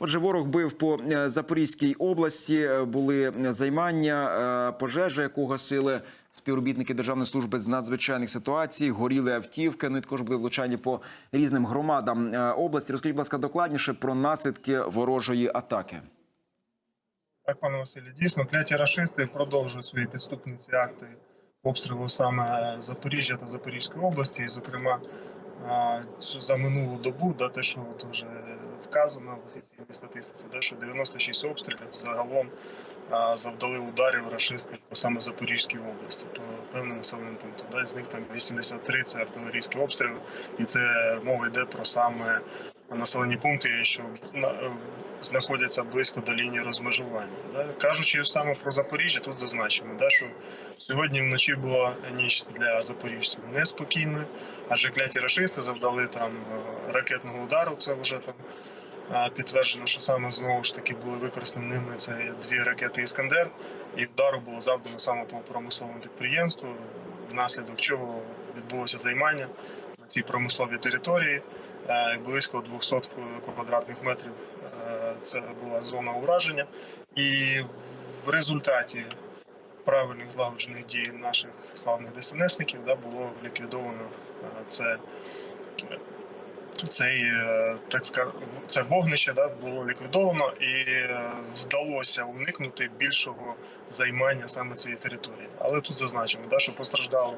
Отже, ворог бив по е, Запорізькій області. Е, Були займання, е, пожежа, яку гасили співробітники Державної служби з надзвичайних ситуацій, горіли автівки. Ну і також були влучання по різним громадам області. Розкажіть, будь ласка, докладніше про наслідки ворожої атаки. Так, пане Василі, дійсно, кляті рашисти продовжують свої підступні ці акти обстрілу саме Запоріжжя та Запорізької області, і, зокрема, за минулу добу, да, те, що от вже вказано в офіційній статистиці, да, що 96 обстрілів загалом завдали ударів рашистів по саме Запорізькій області, по певним населеним пунктам. Да, з них там 83 це артилерійські обстріли, і це мова йде про саме населені пункти, що на- знаходяться близько до лінії розмежування. Да? Кажучи саме про Запоріжжя, тут зазначимо, да, що сьогодні вночі була ніч для запоріжців неспокійною, адже кляті рашисти завдали там е, ракетного удару. Це вже там е, підтверджено, що саме знову ж таки були використані ними це дві ракети Іскандер, і вдару було завдано саме по промисловому підприємству, внаслідок чого відбулося займання на цій промисловій території. Е, Близько 200 квадратних метрів е, це була зона ураження, і в результаті правильних злагоджених дій наших славних ДСНСників да, було ліквідовано е, це. Цей так ска- це вогнище да, було ліквідовано і вдалося уникнути більшого займання саме цієї території. Але тут зазначимо, да, що постраждало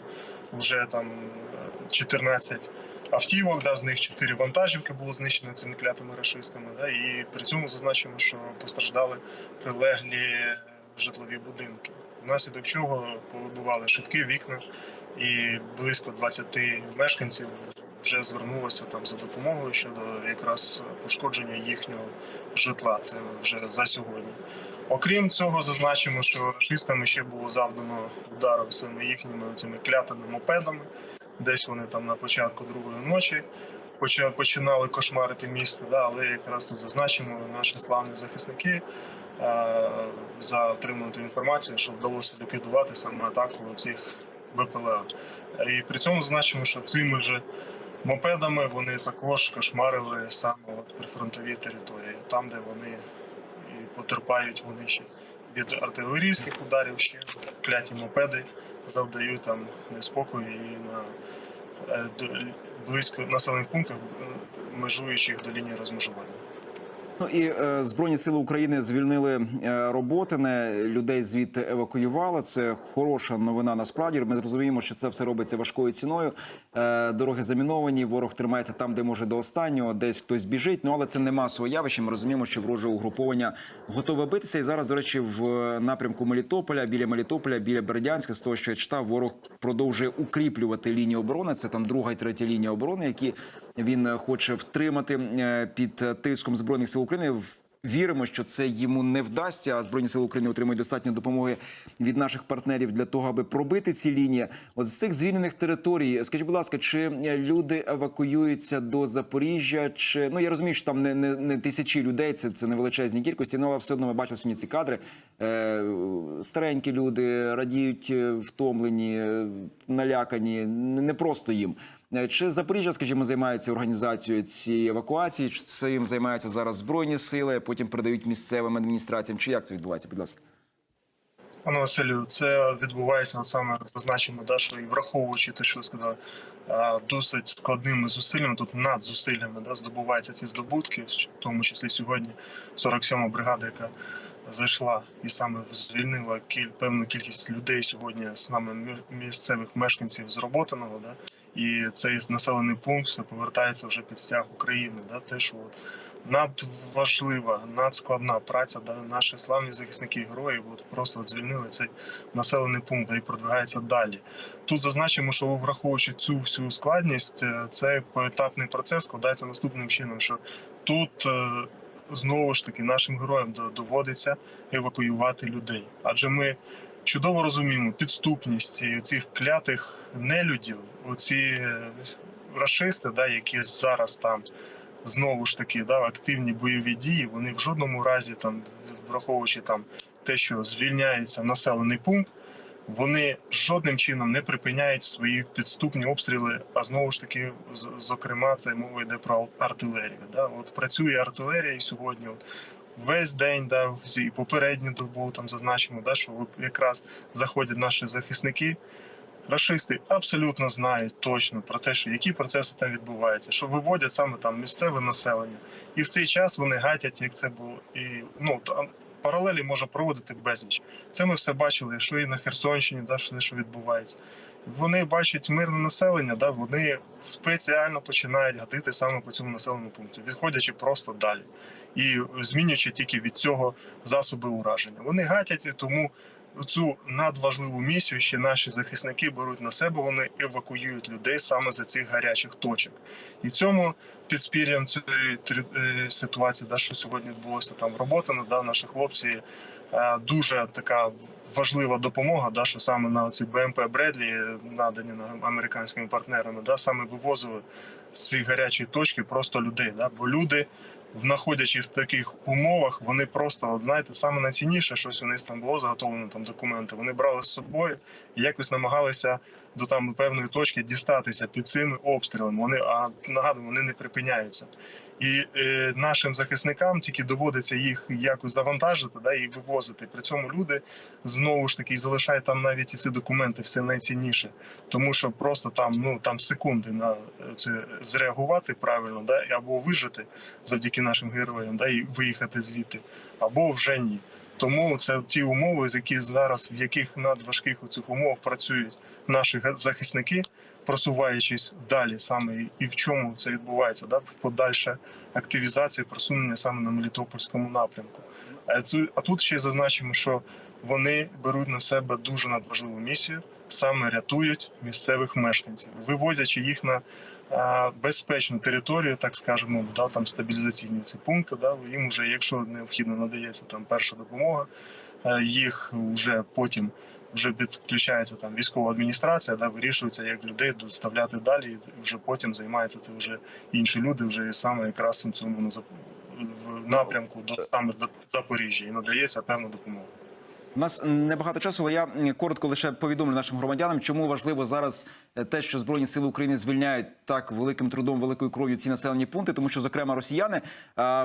вже там е, 14 автівок, да, з них 4 вантажівки було знищено цими клятими рашистами. Да, і при цьому зазначимо, що постраждали прилеглі житлові будинки, внаслідок чого повибивали шибки, вікна, і близько 20 мешканців вже звернулося там за допомогою щодо якраз пошкодження їхнього житла. Це вже за сьогодні. Окрім цього, зазначимо, що рашистами ще було завдано удару саме їхніми цими клятими мопедами. Десь вони там на початку другої ночі починали кошмарити місто. Да, але якраз тут зазначимо наші славні захисники е, за отриману інформацію, що вдалося ліквідувати саме атаку цих БПЛА. І при цьому зазначимо, що цими же мопедами вони також кошмарили саме от прифронтові території, там, де вони і потерпають вони ще від артилерійських ударів, ще кляті мопеди завдають там неспокою і на е, близько населених пунктах, е, межуючих до лінії розмежування. Ну і е, збройні сили України звільнили е, роботине людей звідти евакуювали. Це хороша новина. Насправді ми зрозуміємо, що це все робиться важкою ціною. Е, дороги заміновані. Ворог тримається там, де може до останнього. Десь хтось біжить. Ну але це не масове явище. Ми розуміємо, що вороже угруповання готове битися. І зараз, до речі, в напрямку Мелітополя, біля Мелітополя, біля Бердянська, з того, що я читав, ворог продовжує укріплювати лінію оборони. Це там друга і третя лінія оборони, які він е, хоче втримати е, під е, тиском збройних сил України. Віримо, що це йому не вдасться. А збройні сили України отримують достатньо допомоги від наших партнерів для того, аби пробити ці лінії. От з цих звільнених територій, скажіть, будь ласка, чи е, люди евакуюються до Запоріжжя? Чи ну я розумію, що там не, не, не тисячі людей, це, це не величезні кількості, ну, але все одно ми бачили сьогодні ці кадри. Е, старенькі люди радіють, е, втомлені, е, налякані. Не не просто їм. Е, Чи Запоріжжя, скажімо, займається організацією цієї евакуації? Чи цим займаються зараз збройні сили, потім передають місцевим адміністраціям? Чи як це відбувається? Будь ласка. Пане Василю, це відбувається саме зазначимо, да, що і враховуючи те, що ви сказали, досить складними зусиллями, тут над зусиллями да, здобуваються ці здобутки, в тому числі сьогодні 47-ма бригада, яка зайшла і саме звільнила кіль, певну кількість людей сьогодні, саме місцевих мешканців зроботаного. Да, і цей населений пункт повертається вже під стяг України. Да, те, що надважлива, надскладна праця, да, наші славні захисники герої от просто от звільнили цей населений пункт да, і продвигається далі. Тут зазначимо, що враховуючи цю всю складність, е, цей поетапний процес складається наступним чином, що тут е, знову ж таки нашим героям доводиться евакуювати людей, адже ми. Чудово розуміємо підступність цих клятих нелюдів, оці расисти, рашисти, да, які зараз там знову ж таки да, активні бойові дії, вони в жодному разі там, враховуючи там те, що звільняється населений пункт, вони жодним чином не припиняють свої підступні обстріли. А знову ж таки, зокрема, це мова йде про артилерію. Да? От працює артилерія і сьогодні. От, Весь день, да, всі попередню добу там зазначимо, да, що якраз заходять наші захисники. Рашисти абсолютно знають точно про те, що які процеси там відбуваються, що виводять саме там місцеве населення, і в цей час вони гатять, як це було. І ну там паралелі можна проводити безліч. Це ми все бачили, що і на Херсонщині, да, що, відбувається. Вони бачать мирне населення, да, вони спеціально починають гатити саме по цьому населеному пункту, відходячи просто далі і змінюючи тільки від цього засоби ураження. Вони гатять, тому цю надважливу місію ще наші захисники беруть на себе. Вони евакуюють людей саме за цих гарячих точок. І цьому підспір'ям цієї е, ситуації, да, що сьогодні відбулося там робота, да, наші хлопці. Е, Дуже така важлива допомога, да, що саме на ці БМП Бредлі, надані американськими партнерами, да, саме вивозили з цієї гарячої точки просто людей. Да, бо люди, знаходячись в таких умовах, вони просто, от, знаєте, саме найцінніше, щось у них там було заготовлено там документи. Вони брали з собою і якось намагалися до там певної точки дістатися під цими обстрілами. Вони а нагадую, вони не припиняються. І е, нашим захисникам тільки доводиться їх якось завантажити да, і вивозити. При цьому люди знову ж таки залишають там навіть і ці документи все найцінніше, тому що просто там ну там секунди на е, це зреагувати правильно, да, або вижити завдяки нашим героям, да, і виїхати звідти, або вже ні. Тому це ті умови, з яких зараз в яких надважких у цих умовах працюють наші захисники, просуваючись далі саме і в чому це відбувається, да, подальша активізація, просунення саме на Мелітопольському напрямку. Цю а тут ще зазначимо, що вони беруть на себе дуже надважливу місію, саме рятують місцевих мешканців, вивозячи їх на а, безпечну територію, так скажемо, да, там стабілізаційні ці пункти. Да, їм вже, якщо необхідно, надається там перша допомога, е, їх вже потім вже підключається там військова адміністрація, да, вирішується, як людей доставляти далі, і вже потім займаються це вже інші люди, вже саме якраз в цьому на в напрямку до саме Запоріжжя і надається певна допомога. У нас небагато часу, але я коротко лише повідомлю нашим громадянам, чому важливо зараз те, що збройні сили України звільняють так великим трудом, великою кров'ю ці населені пункти, тому що, зокрема, росіяни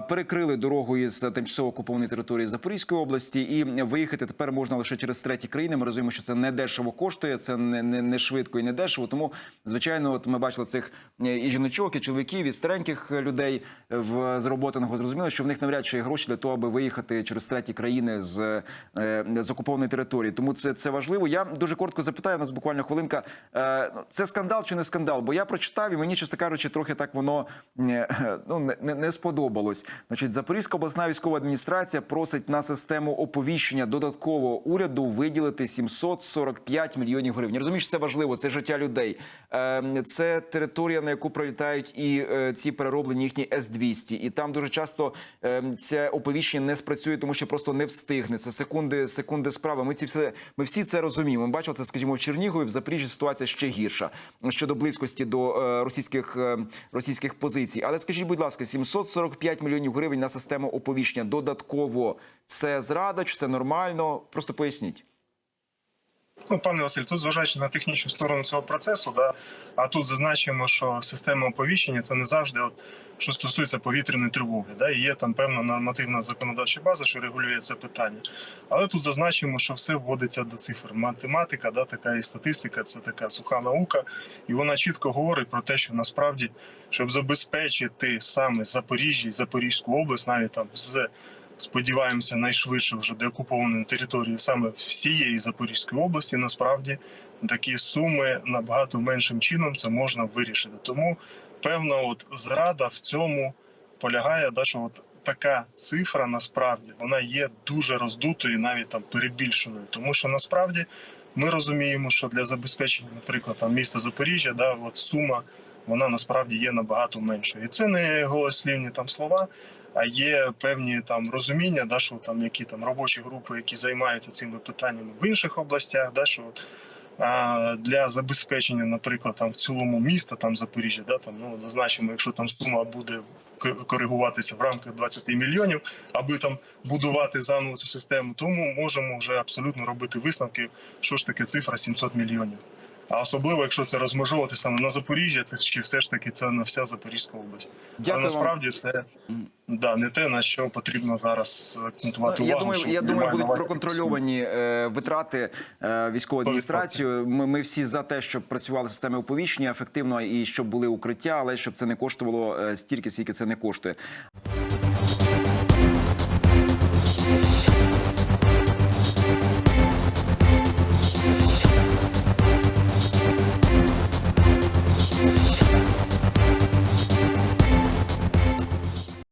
перекрили дорогу із тимчасово окупованої території Запорізької області, і виїхати тепер можна лише через треті країни. Ми розуміємо, що це не дешево коштує, це не, не, не швидко і не дешево. Тому, звичайно, от ми бачили цих е, і жіночок, і чоловіків, і стареньких людей е, в з роботингу. Зрозуміло, що в них навряд чи гроші для того, аби виїхати через треті країни з, е, з окупованої території. Тому це, це важливо. Я дуже коротко запитаю. У нас буквально хвилинка. Це скандал чи не скандал? Бо я прочитав і мені, чесно кажучи, трохи так воно е, ну, не, не, сподобалось. Значить, Запорізька обласна військова адміністрація просить на систему оповіщення додатково уряду виділити 745 мільйонів гривень. Що це важливо, це життя людей. Е, Це територія, на яку прилітають і е, ці перероблені їхні С-200. І там дуже часто е, це оповіщення не спрацює, тому що просто не встигне. Це секунди, секунди справи. Ми ці все, ми всі це розуміємо. Ми бачили це, скажімо, в Чернігові, в Запоріжжі ситуація ще гірша щодо близькості до е, російських е, російських позицій. Але скажіть, будь ласка, 745 мільйонів гривень на систему оповіщення додатково. Це зрада, чи це нормально? Просто поясніть. Ну, пане Василь, тут зважаючи на технічну сторону цього процесу, да, а тут зазначимо, що система оповіщення це не завжди, от, що стосується повітряної тривоги. Да, і є там певна нормативна законодавча база, що регулює це питання. Але тут зазначимо, що все вводиться до цифр. Математика, да, така і статистика, це така суха наука, і вона чітко говорить про те, що насправді, щоб забезпечити саме Запоріжжя і Запорізьку область, навіть там з сподіваємося, найшвидше вже деокупованої території саме всієї Запорізької області. Насправді такі суми набагато меншим чином це можна вирішити. Тому певна от зрада в цьому полягає, да, що от така цифра насправді вона є дуже роздутою, навіть там перебільшеною, тому що насправді. Ми розуміємо, що для забезпечення, наприклад, там міста Запоріжжя, да, от сума вона насправді є набагато меншою. І це не голослівні там слова, є певні там розуміння, да, що там які там робочі групи, які займаються цими питаннями в інших областях, да, що А для забезпечення, наприклад, там в цілому міста, там Запоріжжя, да, там ну зазначимо, якщо там сума буде коригуватися в рамках 20 мільйонів, аби там будувати заново цю систему, тому можемо вже абсолютно робити висновки, що ж таке цифра 700 мільйонів. А особливо, якщо це розмежовувати саме на Запоріжжя, це чи все ж таки це на вся Запорізька область. Дякую Але вам. насправді це да, не те, на що потрібно зараз акцентувати Ну, я думаю, я думаю, будуть проконтрольовані е, витрати е, військової адміністрації. Ми, ми всі за те, щоб працювали системи оповіщення ефективно і щоб були укриття, але щоб це не коштувало е, стільки, скільки це не коштує.